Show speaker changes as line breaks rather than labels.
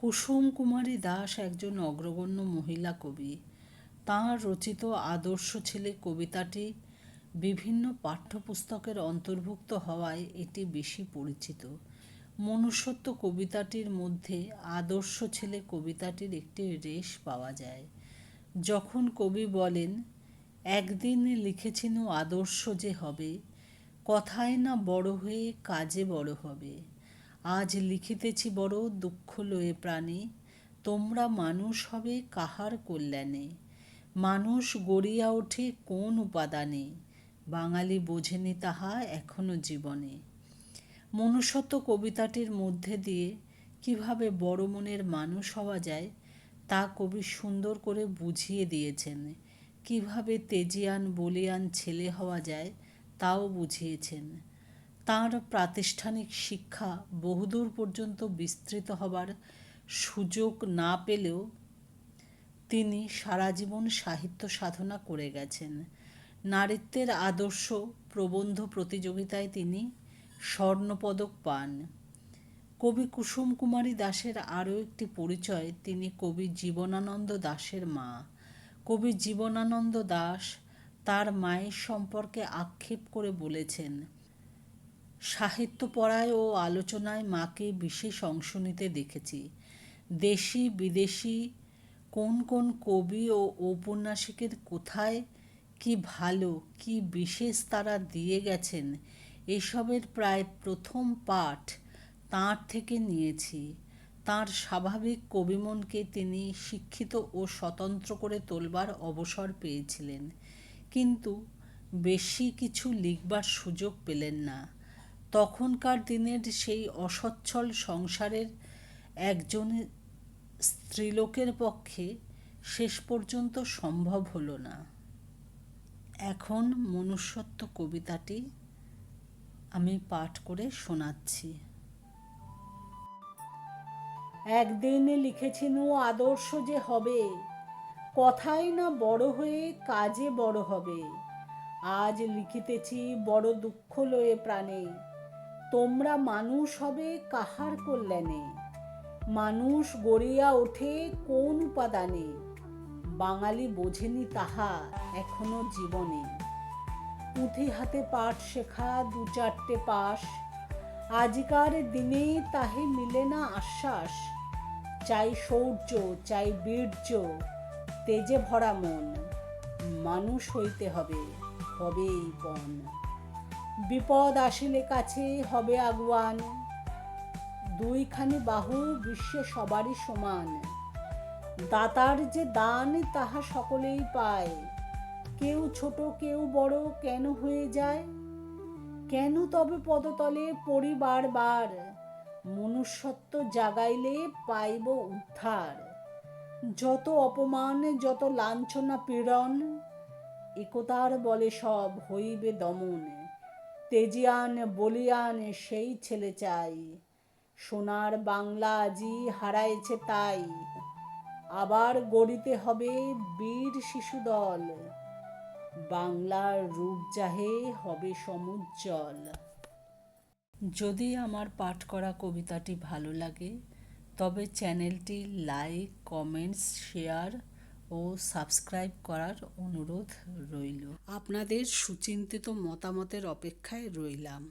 কুসুম কুমারী দাস একজন অগ্রগণ্য মহিলা কবি। তাঁর রচিত আদর্শ ছেলে কবিতাটি বিভিন্ন পাঠ্যপুস্তকের অন্তর্ভুক্ত হওয়ায় এটি বেশি পরিচিত। মনুষ্যত্ব কবিতাটির মধ্যে আদর্শ ছেলে কবিতাটির একটি রেশ পাওয়া যায়। যখন কবি বলেন, একদিন লিখেছিনু আদর্শ যে হবে, কথায় না বড় হয়ে কাজে বড় হবে। আজ লিখিতেছি বড় দুঃখ লয়ে প্রাণে, তোমরা মানুষ হবে কাহার কল্যাণে? মানুষ গড়িয়া ওঠে কোন উপাদানে? বাঙালি বোঝেনি তাহা এখনও জীবনে। মনুষ্যত্ব কবিতাটির মধ্যে দিয়ে কীভাবে বড় মনের মানুষ হওয়া যায়, তা কবি সুন্দর করে বুঝিয়ে দিয়েছেন। কীভাবে তেজিয়ান, বলিয়ান ছেলে হওয়া যায়, তাও বুঝিয়েছেন। তাঁর প্রাতিষ্ঠানিক শিক্ষা বহুদূর পর্যন্ত বিস্তৃত হবার সুযোগ না পেলেও তিনি সারা জীবন সাহিত্য সাধনা করে গেছেন। নারীত্বের আদর্শ প্রবন্ধ প্রতিযোগিতায় তিনি স্বর্ণপদক পান। কবি কুসুম কুমারী দাসের আরও একটি পরিচয়, তিনি কবি জীবনানন্দ দাসের মা। কবি জীবনানন্দ দাস তার মায়ের সম্পর্কে আক্ষেপ করে বলেছেন সাহিত্য পড়ায় ও আলোচনায় মাকে বিশেষ অংশ নিতে দেখেছি। দেশি, বিদেশি, কোন কোন কবি ও ঔপন্যাসিকের কোথায় কি ভালো, কি বিশেষ তারা দিয়ে গেছেন, এসবের প্রায় প্রথম পাঠ তাঁর থেকে নিয়েছি। তাঁর স্বাভাবিক কবিমনকে তিনি শিক্ষিত ও স্বতন্ত্র করে তোলবার অবসর পেয়েছিলেন। কিন্তু বেশি কিছু লিখবার সুযোগ পেলেন না। তখনকার দিনের সেই অসচ্ছল সংসারের একজন স্ত্রীলোকের পক্ষে শেষ পর্যন্ত সম্ভব হলো না। এখন মনুষ্যত্ব কবিতাটি আমি পাঠ করে শোনাচ্ছি। একদিন লিখেছিনু আদর্শ যে হবে, কথাই না বড় হয়ে কাজে বড় হবে। আজ লিখিতেছি, বড় দুঃখ লয়ে প্রাণে। তোমরা মানুষ হবে কাহার কল্যাণে? মানুষ গড়িয়া ওঠে কোন উপাদানে? বাঙালি বোঝেনি তাহা এখনও জীবনে। পুঁথি হাতে পাঠ শেখা দু চারটে পাশ। আজকার দিনে তাহে মিলে না আশ্বাস। চাই শৌর্য, চাই বীর্য, তেজে ভরা মন। মানুষ হইতে হবে, হবেই পণ বিপদ আসিলে কাছে হবে আগুয়ান। দুইখানি বাহু বিশ্বে সবারই সমান। দাতার যে দান তাহা সকলেই পায়। কেউ ছোট, কেউ বড় কেন হয়ে যায়? কেন তবে পদতলে পরিবার বার মনুষ্যত্ব জাগাইলে পাইব উদ্ধার। যত অপমান, যত লাঞ্ছনা পীড়ন, একতার বলে সব হইবে দমন। তেজিয়ান বলিয়ান সেই ছেলে চাই। সোনার বাংলা আজি হারাইছে তাই। আবার গড়িতে হবে বীর শিশু দল বাংলার রূপ যাহে হবে সমুজ্জ্বল। যদি আমার পাঠ করা কবিতাটি ভালো লাগে, তবে চ্যানেলটি লাইক, কমেন্টস, শেয়ার ও সাবস্ক্রাইব করার অনুরোধ রইল। আপনাদের সুচিন্তিত মতামতের অপেক্ষায় রইলাম।